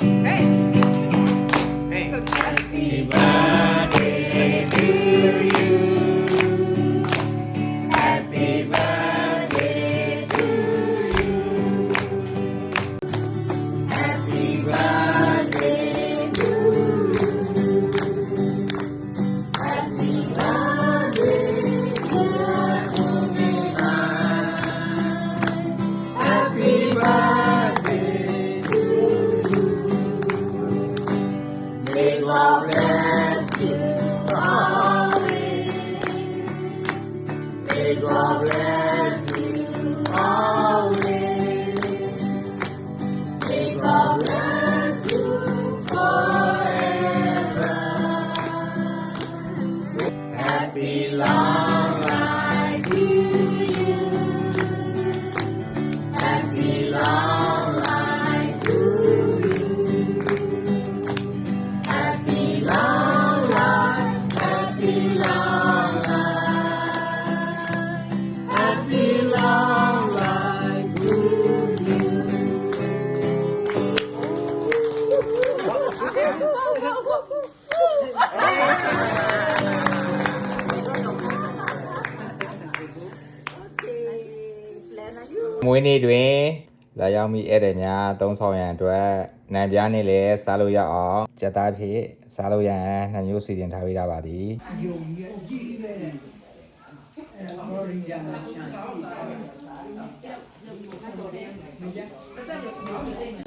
Hey. Bye. မွေးနေ့တွင်လာရောက်မိဧည့်သည်များသုံးဆောင်ရန်အတွက်နံပြားနဲ့လည်းစားလို့ရအောင်ကြက်သားဖြစ်စားလို့ရန်နှစ်မျိုးစီစဉ်ထားပေးတာပါသည်ယုံကြည်ကြည့်လေးနဲ့အဲတော့ရင်းရမ်းချမ်း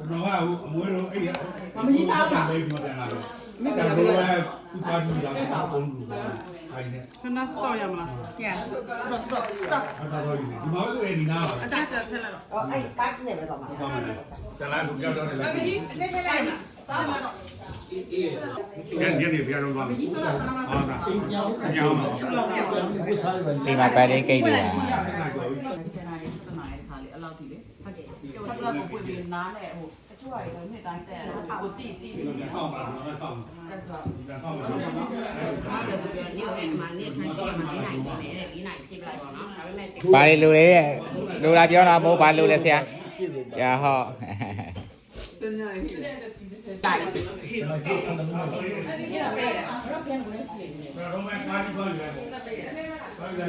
ကျွန်တော်ကမွေးတော့အဲ့ရမမကြီးသားပါဘယ်မှာတန်လာလဲမိဘကကူပါကြည့်လာပုံလူပါအဲ့ဒီခဏ stop ရမလား yeah stop stop stop အတားတော့ဒီမှာလည်းအဲ့ဒီနားပါအတားတက်ထက်လာတော့အဲ့ပါကင်းနေပဲတော့မှာတလားလူကြောက်တော့တယ်လားမကြီးလက်ထက်လိုက်ပါပါတော့အေးညညနေဘုရားတော်ပါဟုတ်တာညောင်းညောင်းပါဒီမှာပါတဲ့ကိတ်တွေပါကကိုပွင့်ပြီးနားနဲ့ဟိုတချို့ဟာတွေကနှစ်တိုင်းတက်ရတာကိုတိတိပြီးတော့ဆောင်းပါတော့ဆောင်းတယ်ဆောင်းတယ်ဆောင်းတယ်ဘာလို့လဲဒီဟဲ့မှာနေထိုင်နေမှာနေနိုင်တယ်တဲ့ဒီနိုင်ဖြစ်လာတော့နော်ဒါပေမဲ့ဘာလို့လူလဲလူလာပြောတာမဟုတ်ဘာလို့လဲဆရာရဟောတင်နေတိုင်းအဲ့ဒီကဘယ်ရောပြန်ဝင်ဖြစ်နေလဲဘယ်တော့မှကားပြီးပါလဲ